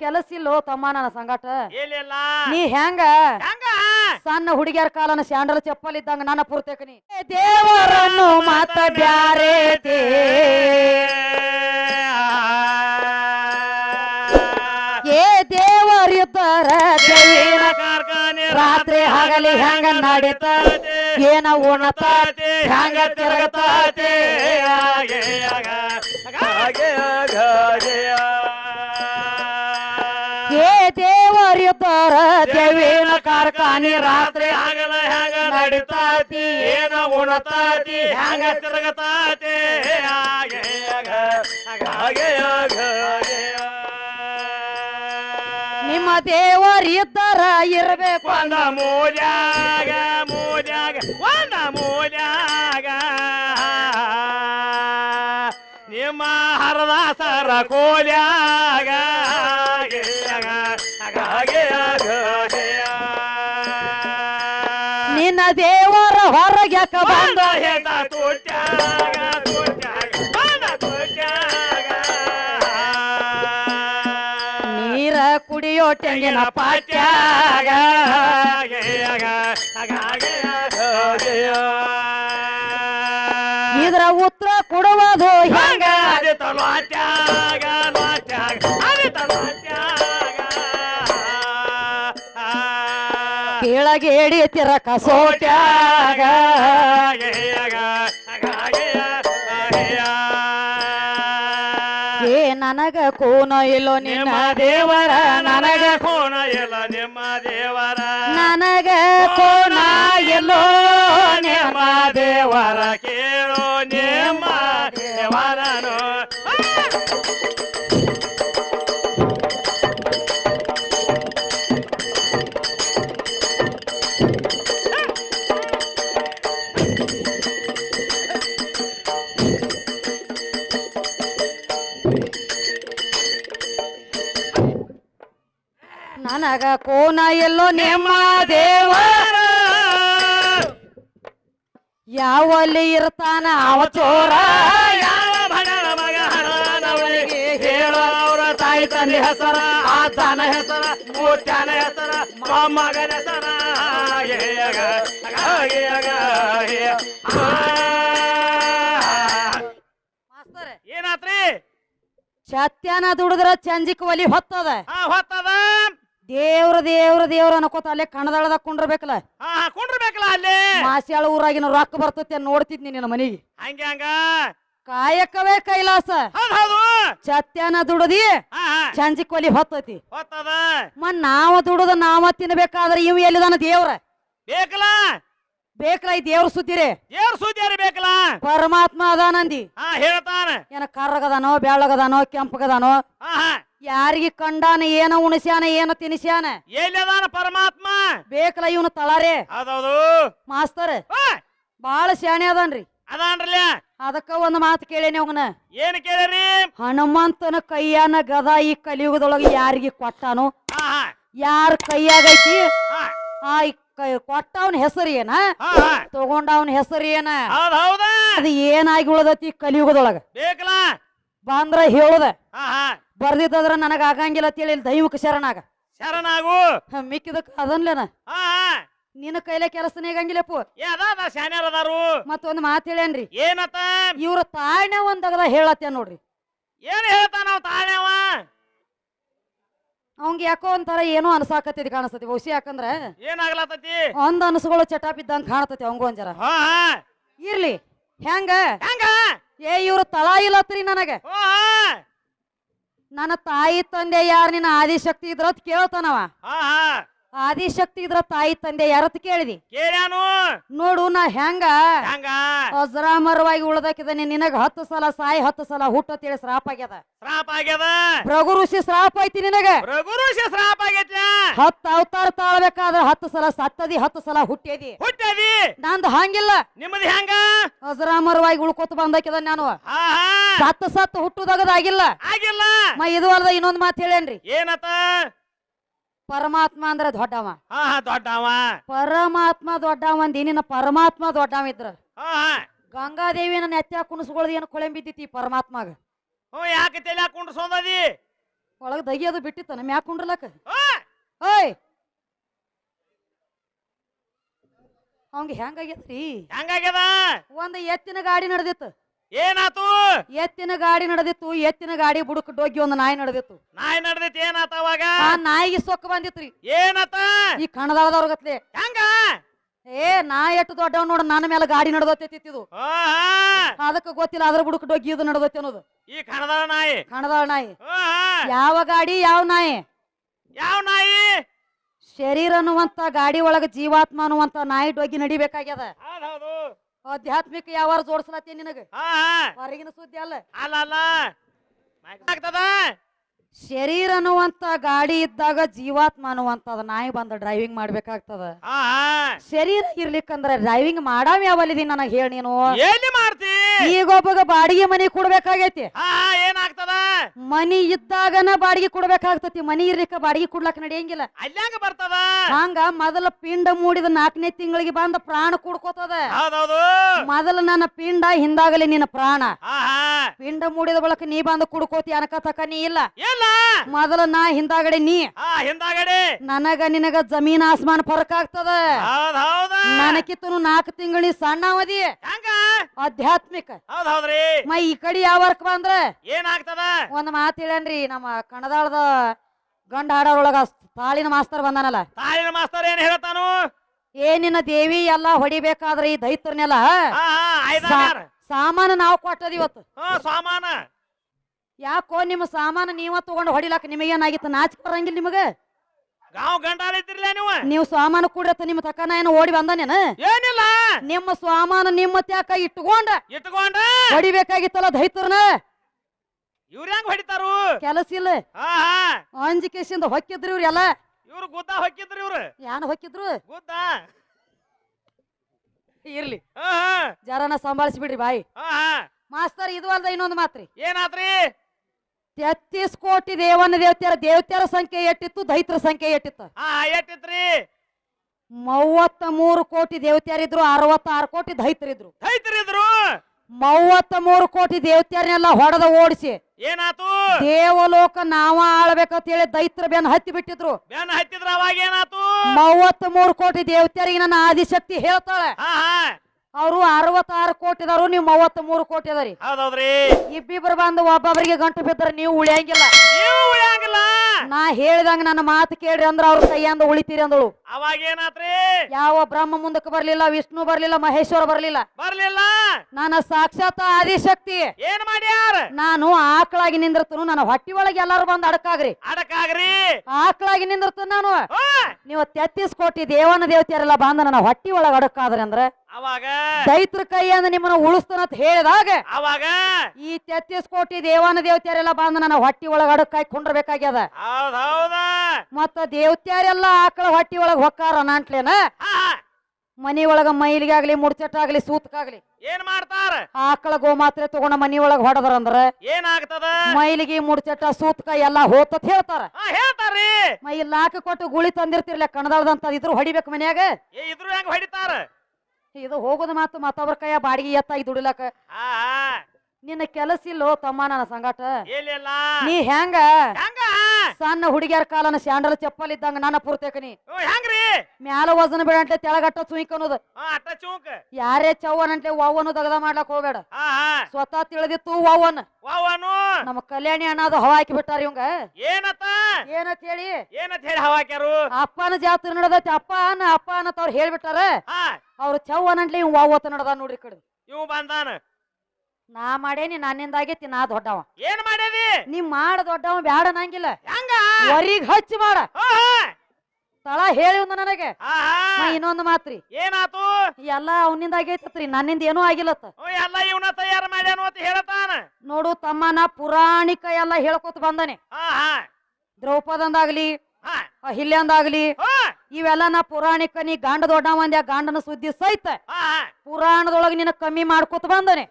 ಕೆಲಸ ಇಲ್ಲೋ ತಮ್ಮ ನನ್ನ ಸಂಗಾಟ? ಏನಿಲ್ಲ ನೀ ಹೆಂಗ? ಹೆಂಗ? ಸಣ್ಣ ಹುಡುಗಿಯರ ಕಾಲನ ಸ್ಯಾಂಡಲ್ ಚಪ್ಪಲ್ ಇದ್ದಂಗ ನನ್ನ ಪೂರ್ತೇಕ ನೀ. ಏ ದೇವರನ್ನು ಮಾತ ಬ್ಯಾರೆ ಏ ದೇವರಿದ್ದರ ಜೈನ ರಾತ್ರಿ ಹಗಲಿ ಹೆಂಗ ನಡೀತ? ಏನ ಉಣತ? ಹೆಂಗ ತಿರುಗತಾತಿ? ಏ ದೇವರಿದ್ದರ ದೇವೇನ ಕಾರ್ಖಾನೆ ರಾತ್ರಿ ಆಗಲ ಹ್ಯಾಗ ನಡಿತಾತಿ? ಏನ ಉಣತಾತಿ? ಹೆಂಗ ತಿರುಗತಾತಿ ನಿಮ್ಮ ದೇವರಿದ್ದರ ಇರಬೇಕು. ಒಂದ ಮೂಜಾಗ ಮೂಜಾಗ ಒಂದ ಮೂಜಾಗ ನಿಮ್ಮ ಹರದಾಸರ ಕೋಲ್ಯಾಗ. ನಿನ್ನ ದೇವರ ಹೊರಗೆ ಬಂದ ನೀರ ಕುಡಿಯೋ ತೆಂಗಿನ ಪಾಟ್ಯಾಗ ಇದ್ರ ಉತ್ತರ ಕೊಡುವುದು ಹೆಂಗ? ಕೆಳಗೇಡಿ ಹಿಡಿಯತಿರ ಕಸೋಟ್ಯಾಗ ಏ ನನಗ ಕೋನ ಇಲ್ಲೋ ನಿಮ್ಮ ದೇವರ ನನಗ ಕೋನ ಇಲ್ಲ ನಿಮ್ಮ ದೇವರ ನನಗ ಕೋನ ಇಲ್ಲೋ ನಿಮ್ಮ ದೇವರ ಕೇಳೋ ನನಗ ಕೋನ ಎಲ್ಲೋ ನಿಮ್ಮ ದೇವ ಯಾವಲ್ಲಿ ಇರ್ತಾನ ಅವ ಚೋರ. ಯಾವ ಭಣರ ಮಗ ಹಣನವನಿಗೆ ಹೇಳ ಅವರ ತಾಯಿ ತಂದೆ ಹೆಸರ ಆತನ ಹೆಸರ ಹೆಸರ ಮೊಮ್ಮಗನ ಹೆಸರ. ಹೇಗ ಹೇಗ ಮಾಸ್ತರ್, ಏನಾತ್ರಿ? ಚತ್ಯಾನ ದುಡಿದ್ರ ಚಂಜಿಕ್ ಒಲಿ ಹೊತ್ತದ. ಹೊತ್ತದ? ದೇವ್ರ ದೇವ್ರ ದೇವ್ರ ಅನ್ಕೋತ ಅಲ್ಲೇ ಕಣದಳದ ಕುಂಡ್ರಬೇಕಲ್ಲ. ಹಾ ಕುಂಡ್ರಬೇಕಲ್ಲ ಅಲ್ಲಿ. ಮಾಸ್ಯಾಳ ಊರಾಗಿನ ರೊಕ್ಕ ಬರ್ತೈತಿ ನೋಡ್ತಿದ್ನಿ ನಿನ್ನ ಮನಿಗೆ. ಹಂಗೆ ಹಂಗ. ಕಾಯಕವೇ ಕೈಲಾಸ. ಹೌದ್ ಹೌದು. ಛತ್ಯಾನ ದುಡದಿ ಹಾ ಹಾ. ಹೊತ್ತತಿ ಒಲಿ ಹೊತ್ತೈತಿ. ಹೊತ್ತದ. ಮನ್ ನಾವ ದುಡದ ನಾವ ತಿನ್ಬೇಕಾದ್ರೆ ಇವ್ ಎಲ್ಲಿದಾನ ದೇವ್ರ? ಬೇಕಲ್ಲ. ಬೇಕಲ್ಲ ಈ ದೇವ್ರ ಸುದ್ದಿರಿ? ದೇವ್ರ ಸುದ್ದಿಯಾರಿ ಬೇಕಲ್ಲ? ಪರಮಾತ್ಮ ಅದಾನಂದಿ. ಹಾ ಹೇಳ್ತಾನ. ಏನ ಕರ್ರಗದಾನೋ ಬೆಳ್ಳಗದಾನೋ ಕೆಂಪಗದಾನೋ? ಹಾ ಹಾ. ಯಾರಿಗಿ ಕಂಡಾನ ಏನ ಉಣಸ್ಯಾನ ಏನ ತಿನಿಸ್ಯಾನ? ಎಲ್ಲದಾನ ಪರಮಾತ್ಮ? ಬೇಕಲ್ಲ ಇವನು ತಳಾರೆ. ಹೌದೌದು. ಮಾಸ್ತರ್ ಬಾಳ ಶಾಣೆ ಅದಾನ್ರಿ. ಅದಾನ್ರಲ್ಲ? ಅದಕ್ಕ ಒಂದ್ ಮಾತು ಕೇಳೇನಿ ಅವನ. ಏನ್ ಕೇಳಿರಿ? ಹನುಮಂತನ ಕೈಯಾನ ಗದ ಈ ಕಲಿಯುಗದೊಳಗ ಯಾರಿಗೆ ಕೊಟ್ಟಾನು? ಯಾರ ಕೈಯಾಗೈತಿ? ಆ ಕೊಟ್ಟವನ ಹೆಸರು ಏನ? ತಗೊಂಡವನ ಹೆಸರು ಏನ? ಅದು ಏನಾಗಿ ಉಳದತಿ ಕಲಿಯುಗದೊಳಗ? ಬೇಕಲ್ಲ? ಬಂದ್ರ ಹೇಳುದ. ಬರ್ದಿದ್ದದ್ರ ನನಗ ಆಗಂಗಿಲ್ಲ ಅಂತೇಳಿ ಇಲ್ಲಿ ದೈವಕ ಶರಣಾಗ. ಶರಣಾಗು. ಹ, ಮಿಕ್ಕಿದಕ್ ಅದನ್ಲೇನ? ಹಾ ನಿನ್ನ ಕೈಲೇ ಕೆಲಸನೇ ಶಾನ್ಯಾರ ಅದಾರು. ಮತ್ತೊಂದು ಮಾತು ಹೇಳೇನ್ರಿ ಏನತ್ತ? ಇವ್ರ ತಾಳ್ನೆ ಒಂದಗದ ಹೇಳತ್ತೆ ನೋಡ್ರಿ. ಏನ್ ಹೇಳ್ತಾನ ನಾವು ತಾಳ್ಯಾವ ಅವಂಗ ಯಾಕೋ ಒಂಥರ ಏನೋ ಅನ್ಸಾಕತ್ತೈತಿ ಕಾಣಿಸ್ತತಿ. ಬಹುಶಃ ಯಾಕಂದ್ರ ಏನಾಗ್ಲತತಿ ಒಂದ್ ಅನಸುಗಳು ಚಟಾಪ್ ಇದ್ದಂಗ ಕಾಣತತಿ ಅವಂಗ ಒಂಜರ. ಹಾ ಹಾ. ಇರ್ಲಿ. ಹೆಂಗ? ಹೆಂಗ? ಏ ಇವ್ರ ತಳ ಇಲ್ಲತ್ರಿ ನನಗೆ. ಹಾ ಹಾ. ನನ್ನ ತಾಯಿ ತಂದೆ ಯಾರು ನಿನ್ನ ಆದಿಶಕ್ತಿ ಇದ್ರ ಕೇಳ್ತಾನವ. ಆದಿಶಕ್ತಿ ಇದ್ರ ತಾಯಿ ತಂದೆ ಯಾರತ್ ಕೇಳಿದಿ? ಕೇಳ್ಯಾನು ನೋಡು ನಾ ಹೆಂಗ? ಹೆಂಗ? ಅಜರಾಮರವಾಗಿ ಉಳ್ದಕ್ಕಿದ್ದಾನೆ ನಿನಗ ಹತ್ತು ಸಲ ಸಾಯಿ ಹತ್ತು ಸಲ ಹುಟ್ಟತ್ತೇಳಿ ಶ್ರಾಪ ಆಗ್ಯದ. ಶ್ರಾಪ ಆಗ್ಯದ? ಭೃಗು ಋಷಿ ಶ್ರಾಪ ಐತಿ ನಿನಗ? ರಘುರು ಶ್ರಾಪ ಆಗೈತ್ಲ. ಹತ್ತು ಅವತಾರ ತಾಳ್ಬೇಕಾದ್ರ ಹತ್ತು ಸಲ ಸತ್ತದಿ ಹತ್ತು ಸಲ ಹುಟ್ಟೇದಿ. ಹುಟ್ಟದಿ? ನಂದು ಹಂಗಿಲ್ಲ. ನಿಮ್ಮದು ಹೆಂಗ? ಅಜರಾಮರವಾಗಿ ಉಳ್ಕೊತ ಬಂದಕ್ಕಿದ ನಾನು. ಸತ್ತು ಸತ್ತು ಹುಟ್ಟುದಾಗದಾಗಿಲ್ಲ. ಆಗಿಲ್ಲ. ಮ ಇದು ಅಲ್ದ ಇನ್ನೊಂದ್ ಮಾತು ಹೇಳೇನ್ರಿ? ಏನತ್ತ ಪರಮಾತ್ಮ ಅಂದ್ರೆ ದೊಡ್ಡವ. ಹಾ ಹಾ ದೊಡ್ಡವ. ಪರಮಾತ್ಮ ದೊಡ್ಡವ ಅಂದ ನಿನ್ನ ಪರಮಾತ್ಮ ದೊಡ್ಡವ ಇದ್ರ ಹಾ. ಹಾ ಗಂಗಾದೇವಿನ ನೆತ್ತ ಕುಣಿಸ್ಕೊಳ್ದು ಏನು ಕೊಳೆಂಬಿದ್ದಿತಿ ಪರಮಾತ್ಮಗ. ಹ್ಞೂ ಯಾಕೆ ತಲೆ ಹಾಕೊಂಡು ಒಳಗೆ ದಗಿ ಅದು ಬಿಟ್ಟಿತ್ತ ಯಾಕೆ ಕುಂಡ್ರಲಕ್ಕ. ಓಯ್! ಅವಂಗ ಹೆಂಗಾಗ್ಯತ್ರಿ ಹೆಂಗಾಗ್ಯದ ಒಂದ್ ಎತ್ತಿನ ಗಾಡಿ ನಡೆದಿತ್ತು. ಏನಾತು? ಎತ್ತಿನ ಗಾಡಿ ನಡೆದಿತ್ತು ಎತ್ತಿನ ಗಾಡಿ ಬುಡಕ್ ಡೋಗಿ ಒಂದು ನಾಯಿ ನಡೆದಿತ್ತು. ನಾಯಿ ನಡೆದಿತ್ತು ಏನಾತ ಅವಾಗ? ಆ ನಾಯಿಗೆ ಸೊಕ್ಕ ಬಂದಿತ್ರಿ. ಏನಾತ? ಈ ಕಣದಾಳದವ್ರಗತ್ಲೆ ಹೆಂಗ? ಏ ನಾ ಎಷ್ಟು ದೊಡ್ಡವ್ ನೋಡ ನನ್ನ ಮೇಲೆ ಗಾಡಿ ನಡೆದತ್ತಿತ್ತಿದು ಅದಕ್ಕೆ ಗೊತ್ತಿಲ್ಲ ಅದ್ರ ಬುಡಕ್ ಡೋಗಿ ಇದು ನಡೆದತ್ತೆ ಅನ್ನೋದು. ಈ ಕಣದಾಳ ನಾಯಿ? ಕಣದಾಳ ನಾಯಿ. ಯಾವ ಗಾಡಿ ಯಾವ ನಾಯಿ? ಯಾವ ನಾಯಿ? ಶರೀರ ಅನ್ನುವಂತ ಗಾಡಿ ಒಳಗ ಜೀವಾತ್ಮ ಅನ್ನುವಂತ ನಾಯಿ ಡೋಗಿ ನಡಿಬೇಕಾಗ್ಯದ. ಆಧ್ಯಾತ್ಮಿಕ ಯಾವಾರ ಜೋಡಿಸ್ಲತ್ತಿ ನಿನಗ? ಹಾ. ಹೊರಗಿನ ಸುದ್ದಿ ಅಲ್ಲ. ಅಲ್ಲ ಅಲ್ಲ. ಆಗ್ತದ ಶರೀರ ಅನ್ನುವಂತ ಗಾಡಿ ಇದ್ದಾಗ ಜೀವಾತ್ಮ ಅನ್ನುವಂತದ ನಾಯಿ ಬಂದ ಡ್ರೈವಿಂಗ್ ಮಾಡ್ಬೇಕಾಗ್ತದ. ಶರೀರ ಇರ್ಲಿಕ್ಕಂದ್ರ ಡ್ರೈವಿಂಗ್ ಮಾಡಾವ ಯಾವಲ್ಲಿದಿ ನನಗ್ ಹೇಳಿ ನೀನು? ಮಾಡ್ತಿ? ಈಗ ಒಬ್ಬಗ ಬಾಡಿಗೆ ಮನಿ ಕೊಡ್ಬೇಕಾಗೈತಿ. ಏನಾಗ್ತದ? ಮನಿ ಇದ್ದಾಗನ ಬಾಡಿಗೆ ಕೊಡ್ಬೇಕಾಗ್ತತಿ. ಮನಿ ಇರ್ಲಿಕ್ಕ ಬಾಡಿಗೆ ಕೊಡ್ಲಕ್ ನಡೆಯಂಗಿಲ್ಲ. ಬರ್ತದ? ಹಂಗ ಮೊದಲ ಪಿಂಡ ಮೂಡಿದ ನಾಲ್ಕನೇ ತಿಂಗಳಿಗೆ ಬಂದ ಪ್ರಾಣ ಕುಡ್ಕೋತದ. ಮೊದಲ ನನ್ನ ಪಿಂಡ ಹಿಂದಾಗಲಿ ನಿನ್ನ ಪ್ರಾಣ. ಪಿಂಡ ಮೂಡಿದ ಬಳಕ ನೀ ಬಂದು ಕುಡ್ಕೋತಿ ಅನಕ ತಕ ನೀ ಇಲ್ಲ. ಇಲ್ಲ ಮೊದಲ ನಾ ಹಿಂದಾಗಡೆ ನೀ. ಆ ಹಿಂದಾಗಡೆ. ನನಗ ನಿನಗ ಜಮೀನ್ ಆಸ್ಮಾನ್ ಫರಕ್ ಆಗ್ತದ. ಹೌದ್ ಹೌದ. ನನಕಿತ್ತನು ನಾಲ್ಕು ತಿಂಗಳಿ ಸಣ್ಣ ಅವಧಿ. ಹೆಂಗ? ಆಧ್ಯಾತ್ಮಿಕ. ಹೌದ್ ಹೌದ್ರಿ. ಮ ಈ ಕಡೆ ಯಾವ ವರ್ಕ್ ಬಂದ್ರ ಏನಾಗ್ತದ ಒಂದ್ ಮಾತ್ ಹೇಳನ್ರಿ ನಮ್ಮ ಕಣದಾಳದ ಗಂಡ ಹಾಡೋರೊಳಗ ತಾಳಿನ ಮಾಸ್ತರ್ ಬಂದಾನಲ್ಲ. ತಾಳಿನ ಮಾಸ್ತರ್ ಏನ್ ಹೇಳ್ತಾನು ಏನಿನ ದೇವಿ ಎಲ್ಲಾ ಹೊಡಿಬೇಕಾದ್ರೆ ಈ ದೈತ್ರನೆಲ್ಲ ಸಾಮಾನ ನಾವ್ ಕೊಟ್ಟದ ಇವತ್ತು. ಸಾಮಾನ. ಯಾಕೋ ನಿಮ್ಮ ಸಾಮಾನು ನೀವ ತಗೊಂಡು ಹೊಡಿಲಾಕ ನಿಮಗೇನಾಗಿತ್ತು ನಾಚಿಕೆ ಬರಂಗಿಲ್ಲ ನಿಮಗೆ? ಗಾಂವ್ ಗಂಟಾಲ ಇದ್ದಿರ್ಲ ನೀವು? ನೀವು ಸಾಮಾನು ಕೂಡಿರತ್ತ ನಿಮ್ಮ ತಕ್ಕನ ಏನು ಓಡಿ ಬಂದನೇನ? ಏನಿಲ್ಲ. ನಿಮ್ಮ ಸಾಮಾನು ನಿಮ್ಮ ತ್ಯಾಕ ಇಟ್ಕೊಂಡ ಇಟ್ಕೊಂಡ ಹೊಡಿಬೇಕಾಗಿತ್ತಲ್ಲ ದೈತ್ರನ ಇವ್ರ ಹೆಂಗ್ ಹೊಡಿತಾರು? ಕೆಲಸ ಇಲ್ಲ. ಹಾ ಹಾ. ಅಂಜಿಕೆಸಿಂದ ಹೊಕ್ಕಿದ್ರು ಇವ್ರೆಲ್ಲ. ಇವ್ರು ಗುದ್ದ ಹೊಕ್ಕಿದ್ರು ಇವ್ರು. ಯಾನ ಹೊಕ್ಕಿದ್ರು? ಗುದ್ದ? ಇರ್ಲಿ. ಹಾ ಹಾ. ಜರನ ಸಂಭಾಳಿಸಿ ಬಿಡ್ರಿ ಬಾಯಿ. ಹಾ ಹಾ. ಮಾಸ್ತರ್ ಇದು ಅಲ್ದ ಇನ್ನೊಂದು ಮಾತ್ರಿ. ಏನಾತ್ರಿ? ತೆತ್ತೀಸ್ ಕೋಟಿ ದೇವನ ದೇವತೆಯರ ದೇವತೆಯರ ಸಂಖ್ಯೆ ಎಟ್ಟಿತ್ತು ದೈತ್ರ ಸಂಖ್ಯೆ ಎಟ್ಟಿತ್ತು. ಹಾ ಎಟ್ಟಿತ್ರಿ. ಮೂವತ್ತ ಮೂರು ಕೋಟಿ ದೇವತೆಯರಿದ್ರು ಅರವತ್ತಾರು ಕೋಟಿ ದೈತ್ರಿದ್ರು ದೈತ್ರಿದ್ರು ಮೂವತ್ತ ಮೂರು ಕೋಟಿ ದೇವತೆಯರನ್ನೆಲ್ಲ ಹೊಡೆದ ಓಡಿಸಿ. ಏನಾತು? ದೇವಲೋಕ ನಾವ ಆಳ್ಬೇಕಂತ ಹೇಳಿ ದೈತ್ರ ಬೆನ್ ಹತ್ತಿ ಬಿಟ್ಟಿದ್ರು. ಬೆನ್ನ ಹತ್ತಿದ್ರ ಅವಾಗ ಏನಾತು? ಮೂವತ್ತ ಮೂರು ಕೋಟಿ ದೇವತೆಯರಿಗೆ ನನ್ನ ಆದಿಶಕ್ತಿ ಹೇಳ್ತಾಳೆ. ಅವರು ಅರವತ್ತಾರು ಕೋಟಿ ಇದಾರು ನೀವು ಮೂವತ್ತ ಮೂರು ಕೋಟಿ ಅದಾರಿ. ಹೌದೌದ್ರಿ. ಇಬ್ಬಿಬ್ರು ಬಂದು ಒಬ್ಬೊಬ್ಬರಿಗೆ ಗಂಟು ಬಿದ್ದರೆ ನೀವು ಉಳಿಯಂಗಿಲ್ಲ. ನೀವು ಉಳಿಯಂಗಿಲ್ಲ. ನಾ ಹೇಳಿದಂಗ ನನ್ನ ಮಾತು ಕೇಳ್ರಿ ಅಂದ್ರ ಅವ್ರ ಕೈಯಂದ ಉಳಿತೀರಿ ಅಂದಳು. ಅವಾಗ ಏನಾತ್ರಿ? ಯಾವ ಬ್ರಹ್ಮ ಮುಂದಕ್ಕೆ ಬರ್ಲಿಲ್ಲ ವಿಷ್ಣು ಬರ್ಲಿಲ್ಲ ಮಹೇಶ್ವರ ಬರ್ಲಿಲ್ಲ. ಬರ್ಲಿಲ್ಲ. ನನ್ನ ಸಾಕ್ಷಾತ್ ಆದಿಶಕ್ತಿ. ಏನ್ ಮಾಡ್ಯಾರ? ನಾನು ಆಕಳಾಗಿ ನಿಂದಿರ್ತನು ನನ್ನ ಹೊಟ್ಟಿ ಒಳಗೆ ಎಲ್ಲಾರು ಬಂದು ಅಡಕಾಗ್ರಿ. ಅಡಕಾಗ್ರಿ. ಆಕಳಾಗಿ ನಿಂದ್ರತನು ನಾನು. ನೀವು ತೆತ್ತಿಸ್ ಕೋಟಿ ದೇವನ ದೇವತೆಯರೆಲ್ಲ ಬಂದ ನನ್ನ ಹೊಟ್ಟಿ ಒಳಗೆ ಅಡಕಾದ್ರಿ ಅಂದ್ರ ಅವಾಗ ದೈತ್ರ ಕೈಯಿಂದ ನಿಮ್ಮನ್ನ ಉಳಿಸ್ತಾನಂತ ಹೇಳಿದಾಗ ಅವಾಗ ಈ ತೆತ್ತಿಸ್ ಕೋಟಿ ದೇವಾನ ದೇವತೆಯರೆಲ್ಲ ಬಂದು ನನ್ನ ಹೊಟ್ಟಿ ಒಳಗೆ ಅಡಕಾಗಿ ಕುಂಡ್ರಬೇಕಾಗ್ಯದ. ಹೌದ್ ಹೌದ ಮತ್ತ ದೇವತ್ಯಾರೆಲ್ಲ ಆಕಳ ಹೊಟ್ಟಿ ಒಳಗ ಹೊಕ್ಕಾರ ನಾಂಟ್ಲೇನ. ಮನಿ ಒಳಗ ಮೈಲಿಗಾಗ್ಲಿ ಮುಡ್ಚಟ್ಟಾಗ್ಲಿ ಸೂತ್ಕಾಗ್ಲಿ. ಏನ್ ಮಾಡ್ತಾರ? ಆಕಳ ಗೋಮಾತ್ರೆ ತಗೊಂಡ ಮನಿ ಒಳಗ ಹೊಡದ್ರ ಅಂದ್ರ ಏನಾಗ್ತದ? ಮೈಲಿಗೆ ಮುಡ್ಚಟ್ಟ ಸೂತ್ಕ ಎಲ್ಲಾ ಹೋತತ್ ಹೇಳ್ತಾರ. ಹೇಳ್ತಾರೆ ಹೇಳ್ತಾರ್ರಿ. ಮೈ ಲಾಕ ಕೊಟ್ಟು ಗುಳಿ ತಂದಿರ್ತಿರ್ಲ ಕಣದಾಳ್ದಂತ ಇದ್ರು ಹೊಡಿಬೇಕು ಮನ್ಯಾಗ? ಇದ್ರು ಹೆಂಗ್ ಹೊಡಿತಾರ? ಇದು ಹೋಗೋದು ಮಾತು ಮತ್ತೊಬ್ರ ಕೈಯ ಬಾಡಿಗೆ ಎತ್ತಾಗಿ ದುಡಿಲಕ್ಕ. ಆ, ನಿನ್ನ ಕೆಲಸ ಇಲ್ಲೋ ತಮ್ಮ ನನ್ನ ಸಂಗಾಟ? ನೀ ಹೆಂಗ? ಹೆಂಗ? ಸಣ್ಣ ಹುಡುಗಿಯರ ಕಾಲನ ಸ್ಯಾಂಡಲ್ ಚಪ್ಪಲ್ ಇದ್ದಂಗ ನನ್ನ ಪೂರ್ತೇಕನಿ. ಹೆಂಗ್ರಿ? ಮ್ಯಾಲ ವಜನ ಬಿಡಂಟ್ಲೆ ತೆಳಗಟ್ಟ ಚುಯ್ಕ ಅನ್ನೋದು. ಆ ಅಟ್ಟ ಚೂಕ್. ಯಾರೇ ಚೌವನಂತೆ ವಾವನು ದಗದ ಮಾಡ್ಲಕ್ ಹೋಗ್ಬೇಡ. ಹಾ ಸ್ವತಃ ತಿಳಿದಿತ್ತು ವಾವನ್ ವಾವನು ನಮ್ಮ ಕಲ್ಯಾಣಿ ಅಣ್ಣದು ಹವಾ ಹಾಕಿ ಬಿಟ್ಟಾರ ಇವಂಗ. ಏನತ್ತ? ಏನತ್ ಹೇಳಿ? ಏನತ್ ಹೇಳಿ ಹವಾಕ್ಯಾರು ಅಪ್ಪನ ಜಾತ್ರೆ ನಡೆದೈತಿ ಅಪ್ಪ ಅನ್ನ ಅಪ್ಪ ಅನ್ನತ್ ಅವ್ರು ಹೇಳ್ಬಿಟ್ಟಾರ. ಅವ್ರು ಚವ್ವನಂಟ್ಲೆ ಇವ್ ವಾವತ್ತ ನಡ್ದ ನೋಡ್ರಿ ಕಡೆ. ಇವ್ ಬಂದಾನ. ನಾ ಮಾಡೇನಿ ನನ್ನಿಂದ ಆಗೈತಿ ನಾ ದೊಡ್ಡವ. ಏನ್ ಮಾಡೇವಿ ನೀ ಮಾಡ ದೊಡ್ಡವ ಬ್ಯಾಡ ನಂಗಿಲ್ಲ. ಹೆಂಗ? ವರಿಗ್ ಹಚ್ಚಿ ಮಾಡ. ತಳ ಹೇಳಿ ಒಂದು ನನಗೆ. ಇನ್ನೊಂದು ಮಾತ್ರಿ. ಏನಾತು? ಎಲ್ಲ ಅವನಿಂದ ಆಗೈತತ್ರಿ ನನ್ನಿಂದ ಏನೂ ಆಗಿಲ್ಲತ್ತ. ಓ, ಎಲ್ಲ ಇವನ ತಯಾರು ಮಾಡ್ಯಾನು ಅಂತ ಹೇಳ್ತಾನ. ನೋಡು ತಮ್ಮ ನಾ ಪುರಾಣಿಕ ಎಲ್ಲ ಹೇಳ್ಕೊತ ಬಂದನೆ. ಹಾ ಹಾ. ದ್ರೌಪದಂದಾಗ್ಲಿ ಹಾ. ಅಹಿಲ್ಯಂದಾಗ್ಲಿ ಹಾ. ಇವೆಲ್ಲ ನಾ ಪುರಾಣಿಕ ನೀ ಗಾಂಡ ದೊಡ್ಡ ಒಂದ್ಯ ಗಾಂಡನ ಸುದ್ದಿ ಸಹಿತ. ಪುರಾಣದೊಳಗ ನಿನ್ನ ಕಮ್ಮಿ ಮಾಡ್ಕೊತ ಬಂದನೆ.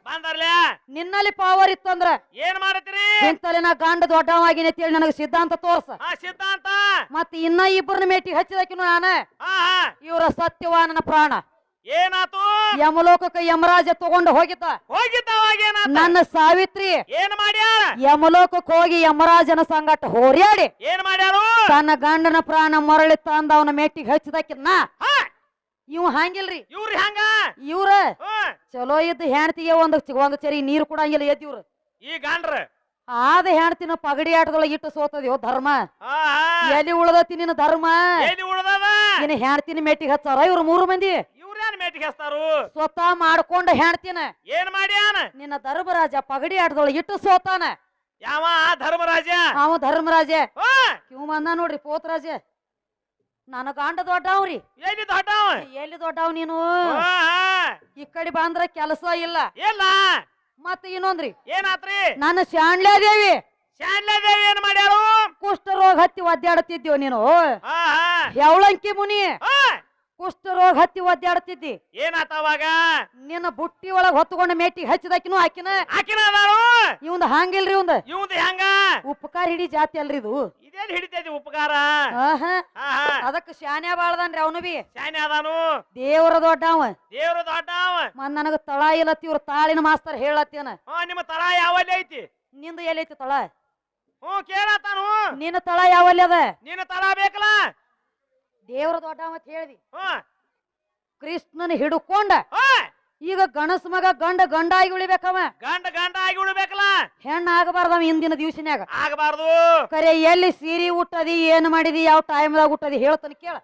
ನಿನ್ನಲ್ಲಿ ಪವರ್ ಇತ್ತಂದ್ರ ಏನ್ ಮಾಡತ್ರಿ ನಾ ಗಾಂಡ ದೊಡ್ಡವಾಗಿನಿ ಅಂತೇಳಿ ನನಗೆ ಸಿದ್ಧಾಂತ ತೋರ್ಸ. ಸಿದ್ಧಾಂತ. ಮತ್ ಇನ್ನ ಇಬ್ಬರನ್ನ ಮೇಟಿ ಹಚ್ಚಿದಕಿನು ನಾನ. ಇವರ ಸತ್ಯವಾನನ ಪ್ರಾಣ. ಏನಾತು? ಯಮಲೋಕಕ್ಕೆ ಯಮರಾಜ ತಗೊಂಡು ಹೋಗಿದ್ದ. ಏನಾತ? ನನ್ನ ಸಾವಿತ್ರಿ ಏನ್ ಮಾಡ್ಯಾರ? ಯಮಲೋಕಕ್ಕೆ ಹೋಗಿ ಯಮರಾಜನ ಸಂಗಟ ಹೋರ್ಯಾಡಿ ಏನ್ ಮಾಡ್ಯಾರು? ತನ್ನ ಗಂಡನ ಪ್ರಾಣ ಮರಳಿ ತಂದ ಅವನ ಮೆಟ್ಟಿಗೆ ಹಚ್ಚಿದಕ್ಕಿನ್ನ. ಹಾ. ಇವ್ ಹಂಗಿಲ್ರಿ. ಇವ್ರಿ ಹಂಗ? ಇವ್ರ. ಚಲೋ ಇದ್ದ ಹೆಣ್ತಿಗೆ ಒಂದ್ ಒಂದ್ ಚರಿ ನೀರು ಕೊಡಂಗಿಲ್ಲ ಎದ್ದು ಇವ್ರ. ಈ ಗಾಂಡ್ರ? ಆದ ಹೆಣ್ತಿನ ಪಗಡಿ ಆಟದೊಳಗೆ ಇಟ್ಟು ಸೋತದ್ಯೋ ಧರ್ಮ. ಹಾ ಹಾ. ಎಲ್ಲಿ ಉಳ್ದತಿ ನಿನ್ನ ಧರ್ಮ. ಎಲ್ಲಿ ಉಳ್ದದ? ನಿನ್ನ ಹೆಣ್ತಿನ ಮೆಟ್ಟಿಗೆ ಹಚ್ಚಾರ ಇವ್ರು ಮೂರು ಮಂದಿ. ಮೇಟಿಗೆ ಹಚ್ತಾರು? ಸ್ವತಃ ಮಾಡ್ಕೊಂಡ ಹೆಣ್ತಿನ. ಏನ್ ಮಾಡ್ಯಾನ? ನಿನ್ನ ಧರ್ಮರಾಜ ಪಗಡಿ ಆಟದೊಳಗೆ ಇಟ್ಟು ಸೋತಾನ. ಯಾವ ಆ ಧರ್ಮರಾಜ? ಅವ ಧರ್ಮರಾಜ. ಹಾ! ಕಿವ್ ಬಂದ ನೋಡ್ರಿ ಪೋತ್ರಾಜ. ನನ್ನ ಗಾಂಡ ದೊಡ್ಡವ್ರಿ. ಎಲ್ಲಿ ದೊಡ್ಡವ? ಎಲ್ಲಿ ದೊಡ್ಡವ್ ನೀನು? ಹಾ ಹಾ. ಈ ಕಡೆ ಬಂದ್ರ ಕೆಲಸ ಇಲ್ಲ. ಇಲ್ಲ. ಮತ್ತ ಇನ್ನೊಂದ್ರಿ. ಏನಾತ್ರಿ? ನನ್ನ ಶಾಣ್ಲೇದೇವಿ. ಶಾನ್ಲೇದೇವಿ ಏನ್ ಮಾಡ್ಯಾರು? ಕುಷ್ಠರೋಗ ಹತ್ತಿ ಒದ್ದಾಡ್ತಿದ್ಯೋ ನೀನು? ಹಾ ಹಾ. ಹೆವಳಂಕಿ ಮುನಿ. ಹಾ. ಕುಷ್ಠರೋಗ ಹತ್ತಿ ಒದ್ದಾಡ್ತಿದ್ದಿ. ಏನಾತ ಅವಾಗ? ನಿನ್ನ ಬುಟ್ಟಿ ಒಳಗ ಹೊತ್ಕೊಂಡ ಮೇಟಿ ಹಚ್ಚಿದಾಕಿನು ಆಕಿನ? ಆಕಿನ ಅದಾರು ಇವಂದ ಹಂಗಿಲ್ರಿ ಇವಂದ. ಇವಂದ ಹೆಂಗ? ಉಪಕಾರ ಹಿಡಿ ಜಾತಿ ಅಲ್ರಿ ಇದು. ಇದೇನ್ ಹಿಡಿತೈತಿ ಉಪಕಾರ? ಶಾನೆ ಅದಕ್ಕ ಶಾನ್ಯ ಬಾಳ್ದನ್ರಿ ಅವನು ಬಿ. ಶಾನೆ ಅದಾನು? ದೇವರ ದೊಡ್ಡವ. ದೇವ್ರ ದೊಡ್ಡವ? ಮನ್ ನನಗ ತಳ ಇಲ್ಲತ್ತಿ ಇವ್ರ ತಾಳಿನ ಮಾಸ್ತರ್ ಹೇಳತ್ತೇನ. ನಿಮ್ಮ ತಳ ಯಾವಲ್ಲಿ ಐತಿ? ನಿಂದ ಎಲ್ಲೈತಿ ತಳ? ಹ್ಞೂ ಕೇಳತ್ತಾನು. ನಿನ್ನ ತಳ ಯಾವಲ್ಲಿ ಅದ? ನಿನ್ನ ತಳ ಬೇಕಲ್ಲ? ದೇವರ ದೊಡ್ಡ ಅಂತ ಹೇಳ್ದಿ. ಕೃಷ್ಣನ್ ಹಿಡ್ಕೊಂಡ. ಈಗ ಗಣಸ್ ಮಗ ಗಂಡ ಗಂಡಾಗಿ ಉಳಿಬೇಕವ. ಗಂಡ ಗಂಡ ಆಗಿ ಉಳಿಬೇಕಲ್ಲ. ಹೆಣ್ಣ ಆಗಬಾರ್ದ ಹಿಂದಿನ ದಿವ್ಸನ್ಯಾಗ. ಆಗಬಾರ್ದು. ಕರೆ ಎಲ್ಲಿ ಸೀರಿ ಹುಟ್ಟದಿ ಏನ್ ಮಾಡಿದಿ ಯಾವ ಟೈಮ್ದಾಗ ಹುಟ್ಟದಿ ಹೇಳ್ತಾನೆ ಕೇಳ.